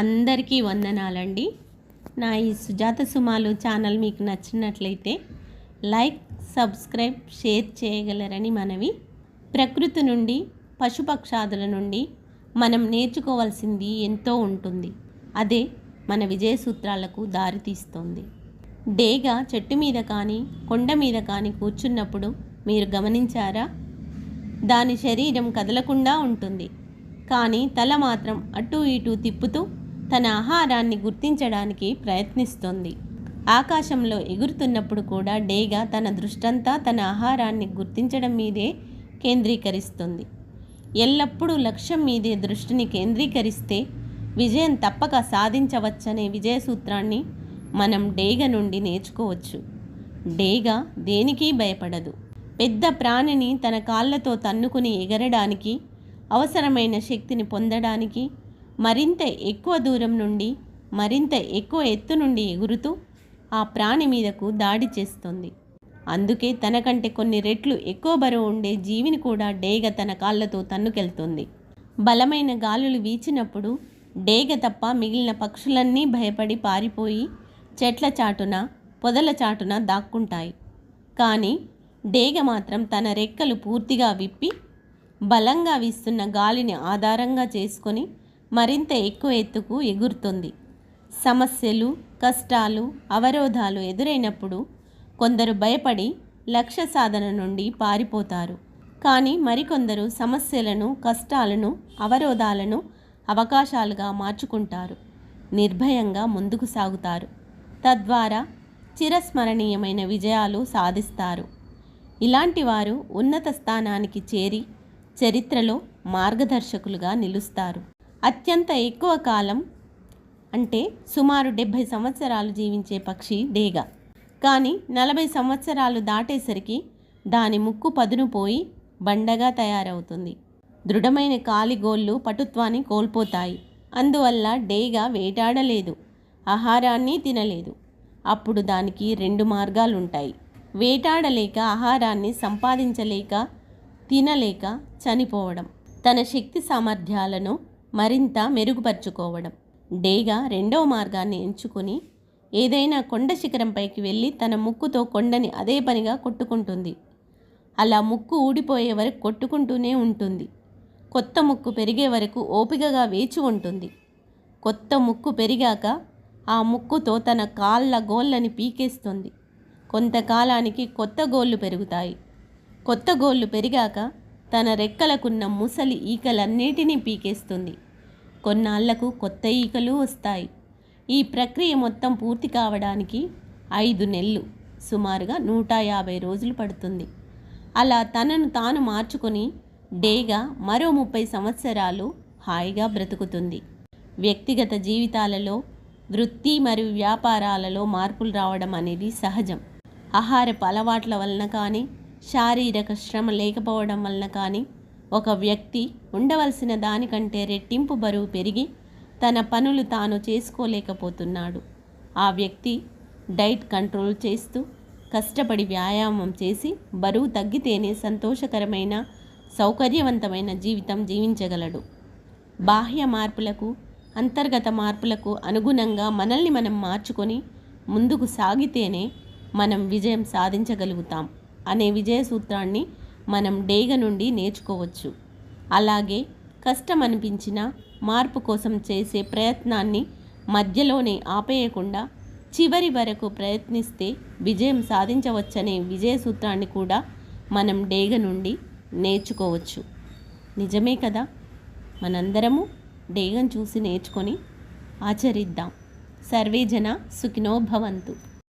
అందరికీ వందనాలండి. నా ఈ సుజాత సుమాలు ఛానల్ మీకు నచ్చినట్లయితే లైక్ సబ్స్క్రైబ్ షేర్ చేయగలరని మనవి. ప్రకృతి నుండి పశుపక్షాదుల నుండి మనం నేర్చుకోవాల్సింది ఎంతో ఉంటుంది. అదే మన విజయ సూత్రాలకు దారితీస్తుంది డేగా చెట్టు మీద కానీ కొండ మీద కానీ కూర్చున్నప్పుడు మీరు గమనించారా? దాని శరీరం కదలకుండా ఉంటుంది. కానీ తల మాత్రం అటు ఇటు తిప్పుతూ తన ఆహారాన్ని గుర్తించడానికి ప్రయత్నిస్తుంది. ఆకాశంలో ఎగురుతున్నప్పుడు కూడా డేగా తన దృష్టంతా తన ఆహారాన్ని గుర్తించడం మీదే కేంద్రీకరిస్తుంది. ఎల్లప్పుడూ లక్ష్యం మీదే దృష్టిని కేంద్రీకరిస్తే విజయం తప్పక సాధించవచ్చనే విజయ సూత్రాన్ని మనం డేగ నుండి నేర్చుకోవచ్చు. డేగా దేనికి భయపడదు. పెద్ద ప్రాణిని తన కాళ్ళతో తన్నుకుని ఎగరడానికి అవసరమైన శక్తిని పొందడానికి మరింత ఎక్కువ దూరం నుండి మరింత ఎక్కువ ఎత్తు నుండి ఎగురుతూ ఆ ప్రాణి మీదకు దాడి చేస్తుంది. అందుకే తనకంటే కొన్ని రెట్లు ఎక్కువ బరువు ఉండే జీవిని కూడా డేగ తన కాళ్ళతో తన్నుకెళ్తుంది. బలమైన గాలులు వీచినప్పుడు డేగ తప్ప మిగిలిన పక్షులన్నీ భయపడి పారిపోయి చెట్ల చాటున పొదల చాటున దాక్కుంటాయి. కానీ డేగ మాత్రం తన రెక్కలు పూర్తిగా విప్పి బలంగా వీస్తున్న గాలిని ఆధారంగా చేసుకొని మరింత ఎక్కువ ఎత్తుకు ఎగురుతుంది. సమస్యలు కష్టాలు అవరోధాలు ఎదురైనప్పుడు కొందరు భయపడి లక్ష్య సాధన నుండి పారిపోతారు. కానీ మరికొందరు సమస్యలను కష్టాలను అవరోధాలను అవకాశాలుగా మార్చుకుంటారు. నిర్భయంగా ముందుకు సాగుతారు. తద్వారా చిరస్మరణీయమైన విజయాలు సాధిస్తారు. ఇలాంటి వారు ఉన్నత స్థానానికి చేరి చరిత్రలో మార్గదర్శకులుగా నిలుస్తారు. అత్యంత ఎక్కువ కాలం అంటే సుమారు డెబ్భై సంవత్సరాలు జీవించే పక్షి డేగ. కానీ నలభై సంవత్సరాలు దాటేసరికి దాని ముక్కు పదును పోయి బండగా తయారవుతుంది. దృఢమైన కాలిగోళ్ళు పటుత్వాన్ని కోల్పోతాయి. అందువల్ల డేగా వేటాడలేదు. ఆహారాన్ని తినలేదు. అప్పుడు దానికి రెండు మార్గాలుంటాయి. వేటాడలేక ఆహారాన్ని సంపాదించలేక తినలేక చనిపోవడం. తన శక్తి సామర్థ్యాలను మరింత మెరుగుపరుచుకోవడం. డేగా రెండవ మార్గాన్ని ఎంచుకొని ఏదైనా కొండ శిఖరంపైకి వెళ్ళి తన ముక్కుతో కొండని అదే పనిగా కొట్టుకుంటుంది. అలా ముక్కు ఊడిపోయే వరకు కొట్టుకుంటూనే ఉంటుంది. కొత్త ముక్కు పెరిగే వరకు ఓపికగా వేచి ఉంటుంది. కొత్త ముక్కు పెరిగాక ఆ ముక్కుతో తన కాళ్ళ గోళ్ళని పీకేస్తుంది. కొంతకాలానికి కొత్త గోళ్ళు పెరుగుతాయి. కొత్త గోళ్ళు పెరిగాక తన రెక్కలకున్న ముసలి ఈకలన్నిటినీ పీకేస్తుంది. కొన్నాళ్ళకు కొత్త ఈకలు వస్తాయి. ఈ ప్రక్రియ మొత్తం పూర్తి కావడానికి ఐదు నెలలు సుమారుగా నూట యాభై రోజులు పడుతుంది. అలా తనను తాను మార్చుకొని డేగా మరో ముప్పై సంవత్సరాలు హాయిగా బ్రతుకుతుంది. వ్యక్తిగత జీవితాలలో వృత్తి మరియు వ్యాపారాలలో మార్పులు రావడం అనేది సహజం. ఆహారపు అలవాట్ల వలన కానీ శారీరక శ్రమ లేకపోవడం వలన కానీ ఒక వ్యక్తి ఉండవలసిన దానికంటే రెట్టింపు బరువు పెరిగి తన పనులు తాను చేసుకోలేకపోతున్నాడు. ఆ వ్యక్తి డైట్ కంట్రోల్ చేస్తూ కష్టపడి వ్యాయామం చేసి బరువు తగ్గితేనే సంతోషకరమైన సౌకర్యవంతమైన జీవితం జీవించగలడు. బాహ్య మార్పులకు అంతర్గత మార్పులకు అనుగుణంగా మనల్ని మనం మార్చుకొని ముందుకు సాగితేనే మనం విజయం సాధించగలుగుతాం. అనే విజయ సూత్రాన్ని మనం డేగ నుండి నేర్చుకోవచ్చు. అలాగే కష్టం అనిపించిన మార్పు కోసం చేసే ప్రయత్నాన్ని మధ్యలోనే ఆపేయకుండా చివరి వరకు ప్రయత్నిస్తే విజయం సాధించవచ్చనే విజయ సూత్రాన్ని కూడా మనం డేగ నుండి నేర్చుకోవచ్చు. నిజమే కదా? మనందరము డేగను చూసి నేర్చుకొని ఆచరిద్దాం. సర్వే జన సుఖినో భవంతు.